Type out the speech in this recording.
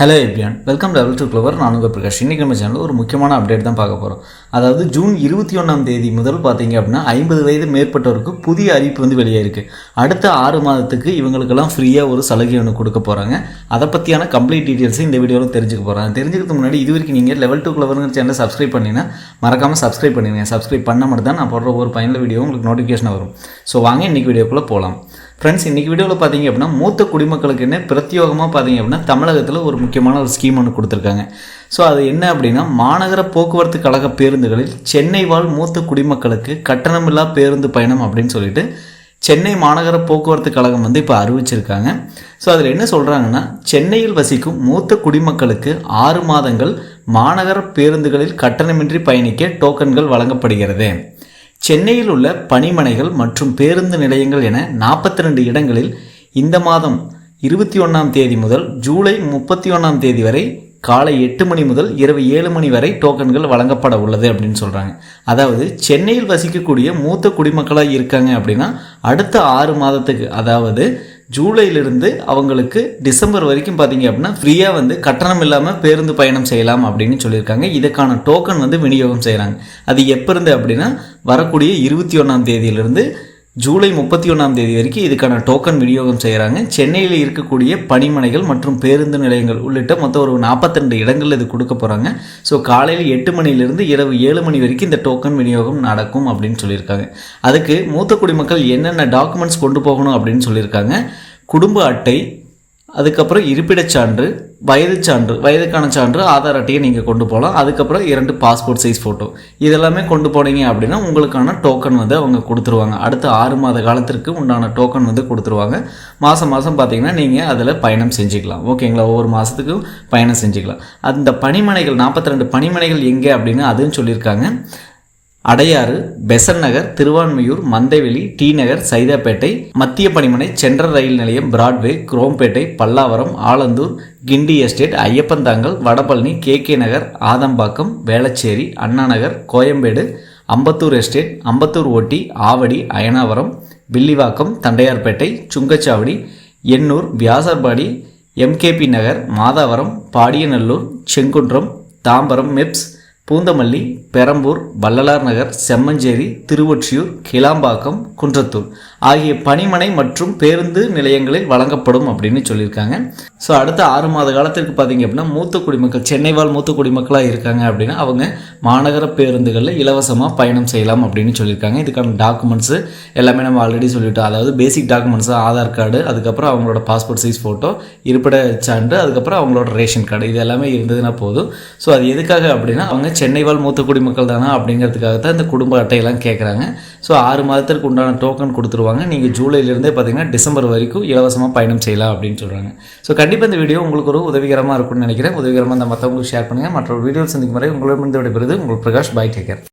Hello everyone welcome double two clever நான் உங்கள் பிரகாஷ். இன்றைக்கி நம்ம சேனலில் ஒரு முக்கியமான அப்டேட் தான் பார்க்க போகிறோம் அதாவது ஜூன் இருபத்தி ஒன்றாம் தேதி முதல் பார்த்தீங்க அப்படின்னா ஐம்பது வயது மேற்பட்டவருக்கு புதிய அறிவிப்பு வந்து வெளியே இருக்குது அடுத்த ஆறு மாதத்துக்கு இவங்களுக்கெல்லாம் ஃப்ரீயாக ஒரு சலுகை ஒன்று கொடுக்க போகிறாங்க அதை பற்றியான கம்ப்ளீட் டீட்டெயில்ஸும் இந்த வீடியோவில் தெரிஞ்சுக்க போகிறாங்க தெரிஞ்சுக்கிறது முன்னாடி இது வரைக்கும் நீங்கள் லெவல் டூ க்ளவருங்கிற சேனலை சப்ஸ்கிரைப் பண்ணினா மறக்காமல் சப்ஸ்கிரைப் பண்ணிடுங்க. சப்ஸ்கிரைப் பண்ண மட்டும் தான் நான் போடுற ஒரு பயனுள்ள வீடியோ உங்களுக்கு நோட்டிஃபிகேஷன் வரும். ஸோ வாங்க இன்றைக்கி வீடியோக்குள்ளே போகலாம் ஃப்ரெண்ட்ஸ் இன்றைக்கி வீடியோவில் பார்த்தீங்க அப்படின்னா மூத்த குடிமக்களுக்கு என்ன பிரத்யோகமாக பார்த்தீங்க அப்படின்னா தமிழகத்தில் ஒரு முக்கியமான ஒரு ஸ்கீம் ஒன்று கொடுத்துருக்காங்க. ஸோ அது என்ன அப்படின்னா மாநகர போக்குவரத்து கழக பேருந்துகளில் சென்னை வாழ் மூத்த குடிமக்களுக்கு கட்டணமில்லா பேருந்து பயணம் அப்படின்னு சொல்லிட்டு சென்னை மாநகர போக்குவரத்து கழகம் வந்து இப்போ அறிவிச்சிருக்காங்க. ஸோ அதில் என்ன சொல்கிறாங்கன்னா சென்னையில் வசிக்கும் மூத்த குடிமக்களுக்கு ஆறு மாதங்கள் மாநகர பேருந்துகளில் கட்டணமின்றி பயணிக்க டோக்கன்கள் வழங்கப்படுகிறது. சென்னையில் உள்ள பணிமனைகள் மற்றும் பேருந்து நிலையங்கள் என நாற்பத்தி ரெண்டு இடங்களில் இந்த மாதம் இருபத்தி ஒன்றாம் தேதி முதல் ஜூலை முப்பத்தி ஒன்றாம் தேதி வரை காலை எட்டு மணி முதல் இரவு ஏழு மணி வரை டோக்கன்கள் வழங்கப்பட உள்ளது அப்படின்னு சொல்கிறாங்க அதாவது சென்னையில் வசிக்கக்கூடிய மூத்த குடிமக்களாக இருக்காங்க அப்படின்னா அடுத்த ஆறு மாதத்துக்கு அதாவது ஜூலையிலிருந்து அவங்களுக்கு டிசம்பர் வரைக்கும் பார்த்தீங்க அப்படின்னா ஃப்ரீயாக வந்து கட்டணம் இல்லாமல் பேருந்து பயணம் செய்யலாம் அப்படின்னு சொல்லியிருக்காங்க. இதுக்கான டோக்கன் வந்து விநியோகம் செய்கிறாங்க அது எப்போ இருந்து அப்படின்னா வரக்கூடிய இருபத்தி ஒன்றாம் தேதியிலிருந்து ஜூலை முப்பத்தி ஒன்றாம் தேதி வரைக்கும் இதுக்கான டோக்கன் விநியோகம் செய்கிறாங்க சென்னையில் இருக்கக்கூடிய பணிமனைகள் மற்றும் பேருந்து நிலையங்கள் உள்ளிட்ட மொத்தம் ஒரு நாற்பத்தெண்டு இடங்களில் இது கொடுக்க போகிறாங்க ஸோ காலையில் எட்டு மணிலேருந்து இரவு ஏழு மணி வரைக்கும் இந்த டோக்கன் விநியோகம் நடக்கும் அப்படின்னு சொல்லியிருக்காங்க. அதுக்கு மூத்த குடிமக்கள் என்னென்ன டாக்குமெண்ட்ஸ் கொண்டு போகணும் அப்படின்னு சொல்லியிருக்காங்க. குடும்ப அட்டை அதுக்கப்புறம் இருப்பிடச் சான்று வயது சான்று வயதுக்கான சான்று ஆதார் அட்டையை நீங்கள் கொண்டு போகலாம் அதுக்கப்புறம் இரண்டு பாஸ்போர்ட் சைஸ் ஃபோட்டோ இதெல்லாமே கொண்டு போனீங்க அப்படின்னா உங்களுக்கான டோக்கன் வந்து அவங்க கொடுத்துருவாங்க. அடுத்த ஆறு மாத காலத்திற்கு உண்டான டோக்கன் வந்து கொடுத்துருவாங்க. மாதம் மாதம் பார்த்தீங்கன்னா நீங்கள் அதில் பயணம் செஞ்சுக்கலாம். ஓகேங்களா? ஒவ்வொரு மாதத்துக்கும் பயணம் செஞ்சுக்கலாம். அந்த பணிமனைகள் நாற்பத்தி ரெண்டு பணிமனைகள் எங்கே அப்படின்னு அதுவும் சொல்லியிருக்காங்க. அடையாறு பெசன் நகர் திருவான்மையூர் மந்தைவெளி டி நகர் சைதாப்பேட்டை மத்திய பணிமனை சென்ட்ரல் ரயில் நிலையம் Broadway Chromepet Pallavaram Alandur Guindy estate Iyyappanthangal Vadapalani K K Nagar Adambakkam Velachery Anna Nagar Koyambedu Ambattur estate Ambattur OT Avadi Ayanavaram Villivakkam Tondiarpet சுங்கச்சாவடி எண்ணூர் வியாசர்பாடி எம்கேபி நகர் மாதாவரம் பாடியநல்லூர் செங்குன்றம் தாம்பரம் மெப்ஸ் பூந்தமல்லி பெரம்பூர் வள்ளலார் நகர் செம்மஞ்சேரி திருவொற்றியூர் கிளாம்பாக்கம் குன்றத்தூர் ஆகிய பணிமனை மற்றும் பேருந்து நிலையங்களில் வழங்கப்படும் அப்படின்னு சொல்லியிருக்காங்க. ஸோ அடுத்த ஆறு மாத காலத்திற்கு பார்த்தீங்க அப்படின்னா மூத்த குடிமக்கள் சென்னை வாழ் மூத்த குடிமக்களாக இருக்காங்க அப்படின்னா அவங்க மாநகர பேருந்துகளில் இலவசமாக பயணம் செய்யலாம் அப்படின்னு சொல்லியிருக்காங்க. இதுக்கான டாக்குமெண்ட்ஸு எல்லாமே நம்ம ஆல்ரெடி சொல்லிவிட்டோம் அதாவது பேசிக் டாக்குமெண்ட்ஸு ஆதார் கார்டு அதுக்கப்புறம் அவங்களோட பாஸ்போர்ட் சைஸ் ஃபோட்டோ இருப்பிட சான்று அதுக்கப்புறம் அவங்களோட ரேஷன் கார்டு இது எல்லாமே இருந்ததுன்னா போதும். ஸோ அது எதுக்காக அப்படின்னா அவங்க சென்னை வாழ் மூத்த குடிமக்கள் தானா அப்படிங்கிறதுக்காக தான் இந்த குடும்ப அட்டையெல்லாம் கேட்குறாங்க ஸோ ஆறு மாதத்திற்கு உண்டான டோக்கன் கொடுத்துருவாங்க. நீங்கள் ஜூலைலேருந்தே பார்த்தீங்கன்னா டிசம்பர் வரைக்கும் இலவசமாக பயணம் செய்யலாம் அப்படின்னு சொல்கிறாங்க ஸோ கண்டிப்பாக இந்த வீடியோ உங்களுக்கு ஒரு உதவிகரமாக இருக்கும்னு நினைக்கிறேன். உதவிகரமாக இந்த மற்றவங்களுக்கு ஷேர் பண்ணுங்கள் மற்ற வீடியோ சந்திக்கும் வரை உங்களிடமிருந்து விடைபெறுது உங்கள் பிரகாஷ் பாய் டேக்கர்.